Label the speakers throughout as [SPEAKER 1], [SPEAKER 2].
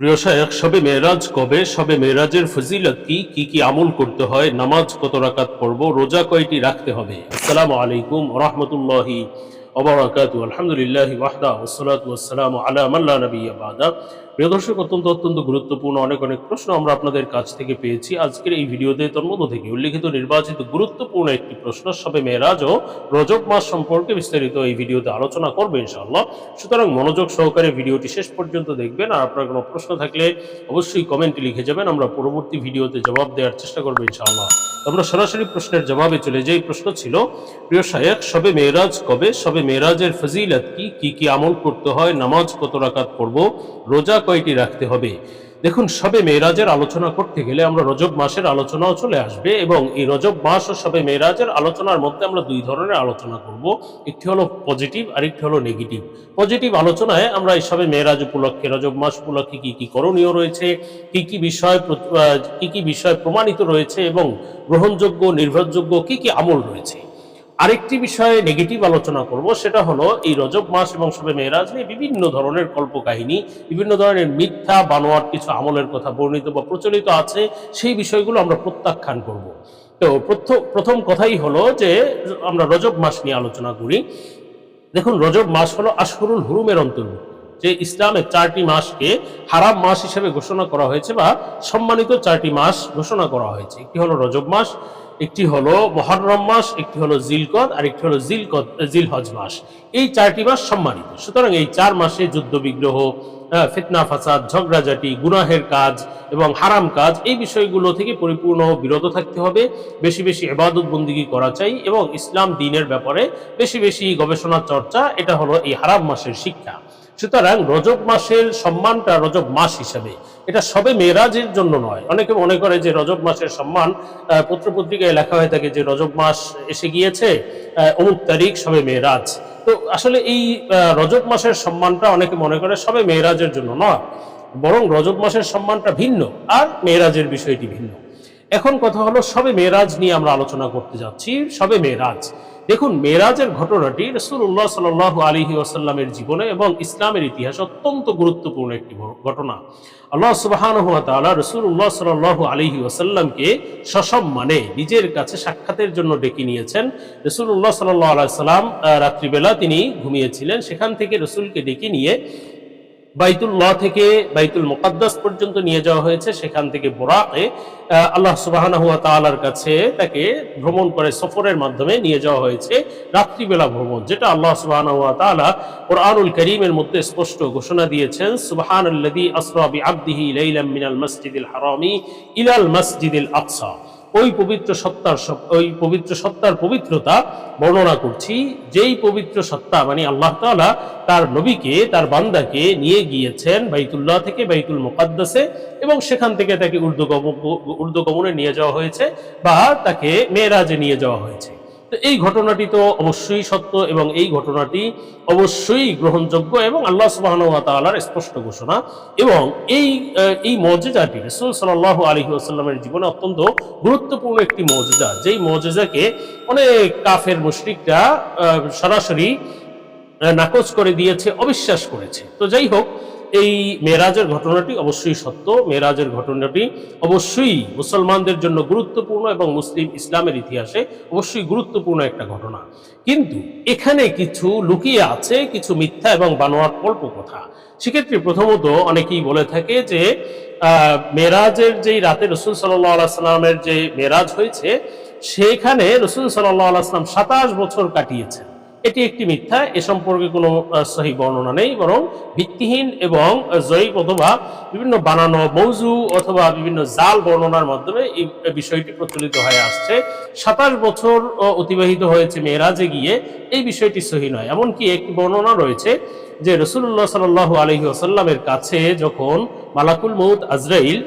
[SPEAKER 1] প্রিয় শায়ক সবে মেয়েরাজ কবে? সবে মেয়েরাজের ফজিলত কি? কি কি আমল করতে হয়? নামাজ কত রাকাত পড়ব? রোজা কয়টি রাখতে হবে? আসসালামু আলাইকুম রহমতুল্লাহি নির্বাচিত গুরুত্বপূর্ণ একটি প্রশ্ন, সবে মেয়েরাজ ও মাস সম্পর্কে বিস্তারিত এই ভিডিওতে আলোচনা করবে সুতরাং মনোযোগ সহকারে ভিডিওটি শেষ পর্যন্ত দেখবেন। আর আপনার কোনো প্রশ্ন থাকলে অবশ্যই কমেন্টে লিখে যাবেন। আমরা পরবর্তী ভিডিওতে জবাব দেওয়ার চেষ্টা করব ইনশাআল্লাহ। আমরা সরাসরি প্রশ্নের জবাবে চলে যাই। প্রশ্ন ছিল, প্রিয় শায়েক সবে মেয়েরাজ কবে, সবে মেয়েরাজের ফজিলত কি? কি কি আমল করতে হয়? নামাজ কত রাকাত পড়ব? রোজা কয়টি রাখতে হবে? দেখুন, সবে মেয়েরাজের আলোচনা করতে গেলে আমরা রজব মাসের আলোচনাও চলে আসবে এবং এই রজব মাস ও সবে মেয়েরাজের আলোচনার মধ্যে আমরা দুই ধরনের আলোচনা করব। একটি হলো পজিটিভ আর একটি হলো নেগেটিভ। পজিটিভ আলোচনায় আমরা এই সবে মেয়েরাজ উপলক্ষে, রজব মাস উপলক্ষে কি কি করণীয় রয়েছে? কি কি বিষয় কি কি বিষয় প্রমাণিত রয়েছে এবং গ্রহণযোগ্য, নির্ভরযোগ্য কি কি আমল রয়েছে? আরেকটি বিষয়ে নেগেটিভ আলোচনা করব, সেটা হলো এই রজব মাস এবং সবে মেয়েরাজ নিয়ে বিভিন্ন ধরনের কল্পকাহিনী, বিভিন্ন ধরনের মিথ্যা বানোয়ার কিছু আমলের কথা বর্ণিত বা প্রচলিত আছে, সেই বিষয়গুলো আমরা প্রত্যাখ্যান করব। তো প্রথম কথাই হলো যে, আমরা রজব মাস নিয়ে আলোচনা করি। দেখুন, রজব মাস হলো আশহুরুল হুরুমের অন্তর্ভুক্ত, যে ইসলামের চারটি মাসকে হারাম মাস হিসেবে ঘোষণা করা হয়েছে বা সম্মানিত চারটি মাস ঘোষণা করা হয়েছে। একটি হলো রজব মাস? একটি হলো মহরম মাস, একটি হলো জিলকদ, আর একটি হলো জিলকদ জিলহজ মাস। এই চারটি মাস সম্মানিত। সুতরাং এই চার মাসে যুদ্ধ বিগ্রহ ফিতনা, ফাসাদ, ঝগড়াঝাটি, গুনাহের কাজ এবং হারাম কাজ, এই বিষয়গুলো থেকে পরিপূর্ণ বিরত থাকতে হবে। বেশি বেশি এবাদত বন্দিগি করা চাই এবং ইসলাম দিনের ব্যাপারে বেশি বেশি গবেষণা, চর্চা, এটা হলো এই হারাম মাসের শিক্ষা। সুতরাং রজব মাসের সম্মানটা রজব মাস হিসাবে। এটা সবে মেয়েরাজের জন্য নয়। অনেকে মনে করে যে রজব মাসের সম্মান আহ, পত্রপত্রিকায় লেখা হয়ে থাকে যে রজব মাস এসে গিয়েছে অমুক তারিখ সবে মেয়েরাজ। তো আসলে এই রজব মাসের সম্মানটা অনেকে মনে করে সবে মেয়েরাজের জন্য নয়। বরং রজব মাসের সম্মানটা ভিন্ন আর মেয়েরাজের বিষয়টি ভিন্ন। এখন কথা হলো সবে মেয়েরাজ নিয়ে আমরা আলোচনা করতে যাচ্ছি সবে মেয়েরাজ। দেখুন, মেরাজের ঘটনাটি রসুল্লাহ সাল আলহি ওসাল্লামের জীবনে এবং ইসলামের ইতিহাসে অত্যন্ত গুরুত্বপূর্ণ একটি ঘটনা। আল্লাহ সুবাহান রসুল্লাহ সাল আলহি ওসাল্লামকে সসম্মানে নিজের কাছে সাক্ষাতের জন্য ডেকে নিয়েছেন। রসুল্লাহ সাল্লাহ আলাইসাল্লাম রাত্রিবেলা তিনি ঘুমিয়েছিলেন। সেখান থেকে রসুলকে ডেকে নিয়ে বাইতুল্লাহ থেকে বাইতুল মুকাদ্দাস পর্যন্ত নিয়ে যাওয়া হয়েছে। সেখান থেকে বোরাকে আল্লাহ সুবাহানা হুয়া তাআলার কাছে তাকে ভ্রমণ করে সফরের মাধ্যমে নিয়ে যাওয়া হয়েছে রাত্রিবেলা ভ্রমণ, যেটা আল্লাহ সুবাহানা হুয়া তাআলা কোরআনুল করিমের মধ্যে স্পষ্ট ঘোষণা দিয়েছেন, সুবহানাল্লাযী আসরা বিআবদিহি লাইলাম মিনাল মাসজিদিল হারামি ইলাল মাসজিদিল আকসা। ওই পবিত্র সত্তার ওই পবিত্র সত্তার পবিত্রতা বর্ণনা করছি। যেই পবিত্র সত্তা মানে আল্লাহ তালা তার নবীকে, তার বান্দাকে নিয়ে গিয়েছেন বাইতুল্লাহ থেকে বাইতুল মোকাদ্দাসে এবং সেখান থেকে তাকে উর্দ্ব উর্দু গমনে নিয়ে যাওয়া হয়েছে বা তাকে মেয়েরাজে নিয়ে যাওয়া হয়েছে। তো এই ঘটনাটি তো অবশ্যই সত্য এবং এই ঘটনাটি অবশ্যই গ্রহণযোগ্য এবং আল্লাহ তাআলার স্পষ্ট ঘোষণা এবং এই এই মজেজাটি রাসূল সাল্লাল্লাহু আলাইহি ওয়াসাল্লামের জীবনে অত্যন্ত গুরুত্বপূর্ণ একটি মজেজা। যেই মজেজাকে অনেক কাফের মুশরিকরা সরাসরি নাকচ করে দিয়েছে, অবিশ্বাস করেছে। তো যাই হোক এই মেরাজের ঘটনাটি অবশ্যই সত্য। মেরাজের ঘটনাটি অবশ্যই মুসলমানদের জন্য গুরুত্বপূর্ণ এবং মুসলিম ইসলামের ইতিহাসে অবশ্যই গুরুত্বপূর্ণ একটা ঘটনা। কিন্তু এখানে কিছু লুকিয়ে আছে, কিছু মিথ্যা এবং বানোয়ার কল্প কথা। সেক্ষেত্রে প্রথমত অনেকেই বলে থাকে যে মেরাজের যেই রাতে রসুল সাল্লাহ সাল্লামের যে মেরাজ হয়েছে, সেখানে রসুল সাল্লাহ সাল্লাম সাতাশ বছর কাটিয়েছেন। এটি একটি মিথ্যা, এ সম্পর্কে কোনো সহি বর্ণনা নেই, বরং ভিত্তিহীন এবং জয়ীব অথবা বিভিন্ন বানানো মৌজু অথবা বিভিন্ন জাল বর্ণনার মাধ্যমে এই বিষয়টি প্রচলিত হয়ে আসছে। সাতাশ বছর অতিবাহিত হয়েছে মেয়েরাজে গিয়ে এই বিষয়টি সহি নয়। এমনকি একটি বর্ণনা রয়েছে যে রসুল্লাহ সাল আলহি আসাল্লামের কাছে যখন মালাকুল মৌত আজরাইল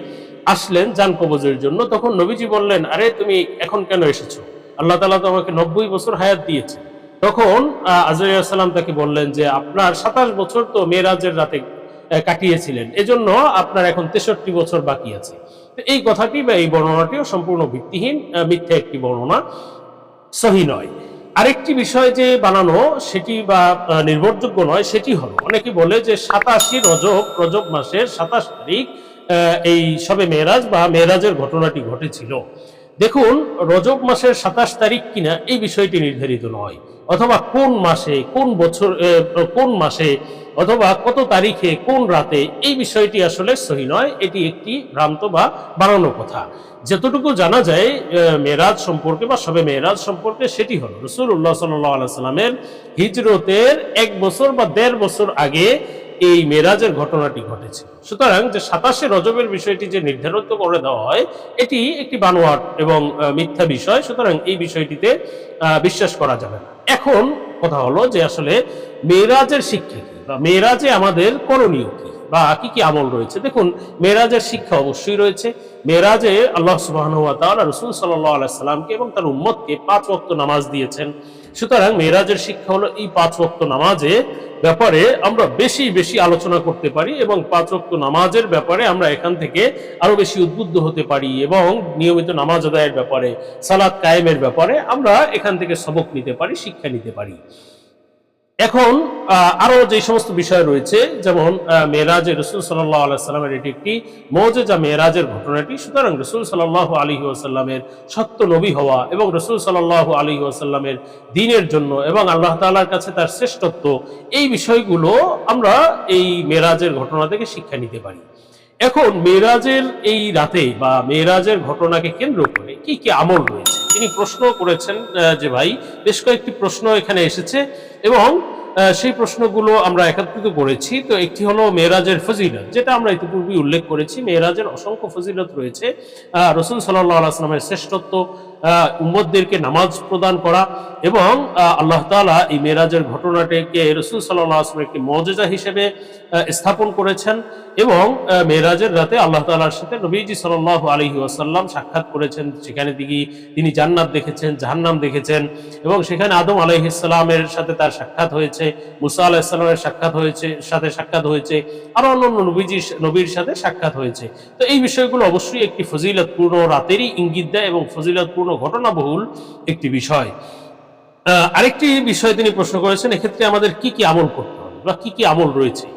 [SPEAKER 1] আসলেন যান কবজের জন্য, তখন নবীজি বললেন, আরে, তুমি এখন কেন এসেছ? আল্লাহ তালা তো আমাকে নব্বই বছর হায়াত দিয়েছে। তখন আজরাইসাল্লাম তাকে বললেন যে, আপনার সাতাশ বছর তো মেয়েরাজের রাতে কাটিয়েছিলেন। এজন্য আপনার এখন তেষট্টি বছর বাকি আছে। এই কথাটি বা এই বর্ণনাটিও সম্পূর্ণ ভিত্তিহীন মিথ্যা একটি বর্ণনা। সহি নয়। আরেকটি বিষয় যে বানানো, সেটি বা নির্ভরযোগ্য নয়, সেটি হলো, অনেকে বলে যে সাতাশি রজব রজব মাসের সাতাশ তারিখ এই সবে মেয়েরাজ বা মেয়েরাজের ঘটনাটি ঘটেছিল। দেখুন, রজব মাসের সাতাশ তারিখ কিনা এই বিষয়টি নির্ধারিত নয়। অথবা কোন মাসে, কোন বছর কোন মাসে, অথবা কত তারিখে, কোন রাতে, এই বিষয়টি আসলে সহি নয়। এটি একটি ভ্রান্ত বা বানানো কথা। যতটুকু জানা যায় মেরাজ সম্পর্কে বা সবে মেরাজ সম্পর্কে সেটি হলো রসুল্লাহ সাল্লামের হিজরতের এক বছর বা দেড় বছর আগে এই মেরাজের ঘটনাটি ঘটেছে। সুতরাং যে সাতাশে রজবের বিষয়টি যে নির্ধারিত করে দেওয়া হয়, এটি একটি বানোয়াট এবং মিথ্যা বিষয়। সুতরাং এই বিষয়টিতে বিশ্বাস করা যাবে না। এখন কথা হলো যে আসলে মেরাজের শিক্ষা কি বা মেরাজে আমাদের করণীয় কি বা কি কি আমল রয়েছে? দেখুন, মেরাজের শিক্ষা অবশ্যই রয়েছে। মেরাজে আল্লাহ সুবাহ রসুল সাল্লাহ সাল্লামকে এবং তার উম্মতকে পাঁচ ওয়াক্ত নামাজ দিয়েছেন। সুতরাং মেয়েরাজের শিক্ষা হলো এই পাঁচ রক্ত নামাজে ব্যাপারে আমরা বেশি বেশি আলোচনা করতে পারি এবং পাঁচ রক্ত নামাজের ব্যাপারে আমরা এখান থেকে আরও বেশি উদ্বুদ্ধ হতে পারি এবং নিয়মিত নামাজ আদায়ের ব্যাপারে সালাদ কায়েমের ব্যাপারে আমরা এখান থেকে সবক নিতে পারি, শিক্ষা নিতে পারি। এখন আহ, আরও যে সমস্ত বিষয় রয়েছে যেমন মেরাজে রসুল সাল্লাহ আলাইসাল্লামের এটি একটি মৌজেজা মেরাজের ঘটনাটি। সুতরাং রসুল সাল্লাহ আলী ওয়াসাল্লামের সত্য নবী হওয়া এবং রসুল সাল্লাহ আলী ওয়াসাল্লামের দিনের জন্য এবং আল্লাহ তাআলার কাছে তার শ্রেষ্ঠত্ব এই বিষয়গুলো আমরা এই মেরাজের ঘটনা থেকে শিক্ষা নিতে পারি। এখন মেরাজের এই রাতে বা মেরাজের ঘটনাকে কেন্দ্র করে কি কি আমল রয়েছে? তিনি প্রশ্ন করেছেন যে ভাই বেশ কয়েকটি প্রশ্ন এখানে এসেছে। এবং সেই প্রশ্নগুলো আমরা একত্রিত করেছি। তো একটি হলো মেয়েরাজের ফজিলত, যেটা আমরা ইতিপূর্বে উল্লেখ করেছি। মেয়েরাজের অসংখ্য ফজিলত রয়েছে। রসুল সাল্লাহ আসলামের শ্রেষ্ঠত্ব আহ, উম্মতদেরকে নামাজ প্রদান করা এবং আল্লাহ তাআলা এই মেয়েরাজের ঘটনাটিকে রসুল সাল্লাহ আসলামের একটি মজেজা হিসেবে স্থাপন করেছেন এবং আহ, মেয়েরাজের রাতে আল্লাহ তাআলার সাথে নবীজি সাল্লাহ আলহি ওয়াসাল্লাম সাক্ষাৎ করেছেন। সেখানে দিকে তিনি জান্নাত দেখেছেন জাহান্নাম দেখেছেন এবং সেখানে আদম আলাইহিসাল্লামের সাথে তার সাক্ষাৎ হয়েছে মুসা আলাহিসাল্লামের সাক্ষাৎ হয়েছে সাথে সাক্ষাৎ হয়েছে আরও অন্যান্য নবীজি নবীর সাথে সাক্ষাৎ হয়েছে। তো এই বিষয়গুলো অবশ্যই একটি ফজিলতপূর্ণ রাতেরই ইঙ্গিত দেয় এবং ফজিলতপূর্ণ ঘটনাবহুল একটি বিষয়। আরেকটি বিষয় তিনি প্রশ্ন করেছেন, এক্ষেত্রে আমাদের কি কি আমল করতে হবে বা কি কি আমল রয়েছে?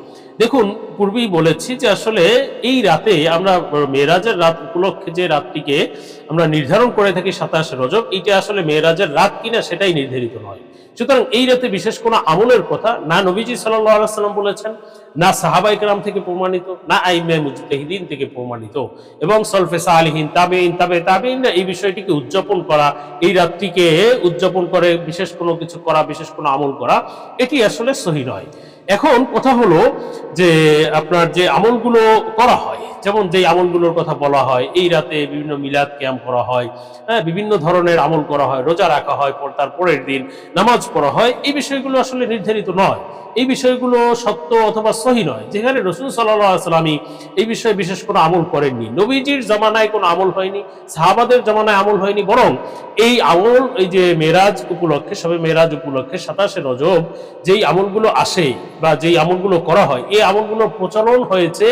[SPEAKER 1] দেখুন, পূর্বেই বলেছি যে আসলে এই রাতে আমরা মেয়েরাজের রাত উপলক্ষে যে রাতটিকে আমরা নির্ধারণ করে থাকি সাতাশ রজব, এইটা আসলে মেয়েরাজের রাত কিনা সেটাই নির্ধারিত নয়। সুতরাং এই রাতে বিশেষ কোনো আমলের কথা না নবীজি সাল্লাম বলেছেন, না সাহাবাই কেরাম থেকে প্রমাণিত, না আইমে মুজতাহিদিন থেকে প্রমাণিত। এবং সলফেসা আলিহীন তাবেইন তাবে তাবেইন এই বিষয়টিকে উদযাপন করা, এই রাতটিকে উদযাপন করে, বিশেষ কোনো কিছু করা, বিশেষ কোনো আমল করা, এটি আসলে সহি নয়। এখন কথা হলো যে আপনার যে আমলগুলো করা হয় যেমন যে আমলগুলোর কথা বলা হয়, এই রাতে বিভিন্ন মিলাদ ক্যাম্প করা হয় হ্যাঁ বিভিন্ন ধরনের আমল করা হয়, রোজা রাখা হয় তার পরের দিন নামাজ পড়া হয়, এই বিষয়গুলো আসলে নির্ধারিত নয়। এই বিষয়গুলো সত্য অথবা সহি নয়। যেখানে রসুল সাল্লামী এই বিষয়ে বিশেষ কোনো আমল করেননি। নবীজির জামানায় কোনো আমল হয়নি, সাহাবাদের জামানায় আমল হয়নি, বরং এই আমল, এই যে মেরাজ উপলক্ষে, সবে মেরাজ উপলক্ষে সাতাশে নজব যেই আমলগুলো আসে বা যেই আমলগুলো করা হয়, এই আমলগুলো প্রচলন হয়েছে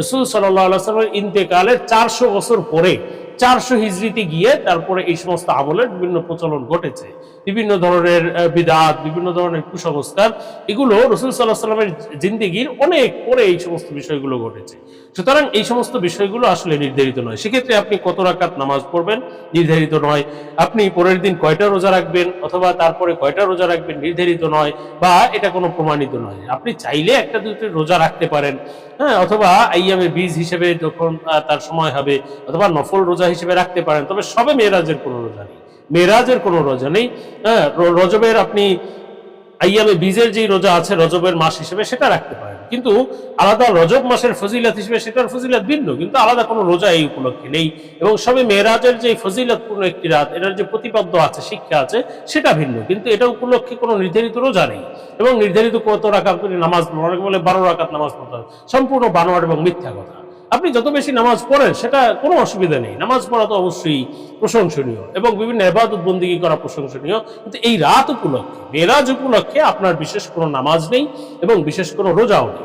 [SPEAKER 1] রসুল সাল্লাহ সাল্লামের ইন্তেকালের চারশো বছর পরে চারশো হিজড়িতে গিয়ে তারপরে এই সমস্ত আমলের বিভিন্ন প্রচলন ঘটেছে। বিভিন্ন ধরনের বিদাত, বিভিন্ন ধরনের কুসংস্কার, এগুলো রসুল সাল্লাহ সাল্লামের জিন্দিগির অনেক পরে এই সমস্ত বিষয়গুলো ঘটেছে। সুতরাং এই সমস্ত বিষয়গুলো আসলে নির্ধারিত নয়। সেক্ষেত্রে আপনি কত রাকাত নামাজ পড়বেন? নির্ধারিত নয়। আপনি পরের দিন কয়টা রোজা রাখবেন? অথবা তারপরে কয়টা রোজা রাখবেন? নির্ধারিত নয়। বা এটা কোনো প্রমাণিত নয়। আপনি চাইলে একটা দুটো রোজা রাখতে পারেন। হ্যাঁ অথবা আইয়ামে বীজ হিসেবে যখন তার সময় হবে, অথবা নফল রোজা হিসেবে রাখতে পারেন। তবে সবে মেয়েরাজের কোনো রোজা নেই। মেয়েরাজের কোনো রোজা নেই। হ্যাঁ রজবের আপনি আইয়ামে বীজের যেই রোজা আছে, রজবের মাস হিসেবে সেটা রাখতে পারেন। কিন্তু আলাদা রজব মাসের ফজিলত হিসেবে সেটার ফজিলত ভিন্ন, কিন্তু আলাদা কোনো রোজা এই উপলক্ষে নেই। এবং সবে মেয়েরাজের যে ফজিলতপূর্ণ একটি রাত, এটার যে প্রতিপাদ্য আছে, শিক্ষা আছে, সেটা ভিন্ন। কিন্তু এটা উপলক্ষে কোনো নির্ধারিত রোজা নেই। এবং নির্ধারিত কত করে নামাজ অনেকে বলে বারো রাকাত নামাজ পড়তে সম্পূর্ণ বানোয়ার এবং মিথ্যা কথা। আপনি যত বেশি নামাজ পড়েন, সেটা কোনো অসুবিধা নেই। নামাজ পড়া তো অবশ্যই প্রশংসনীয় এবং বিভিন্ন এবাদত বন্দিগি করা প্রশংসনীয়। কিন্তু এই রাত উপলক্ষে, মেরাজ উপলক্ষে আপনার বিশেষ কোনো নামাজ নেই এবং বিশেষ কোনো রোজাও নেই।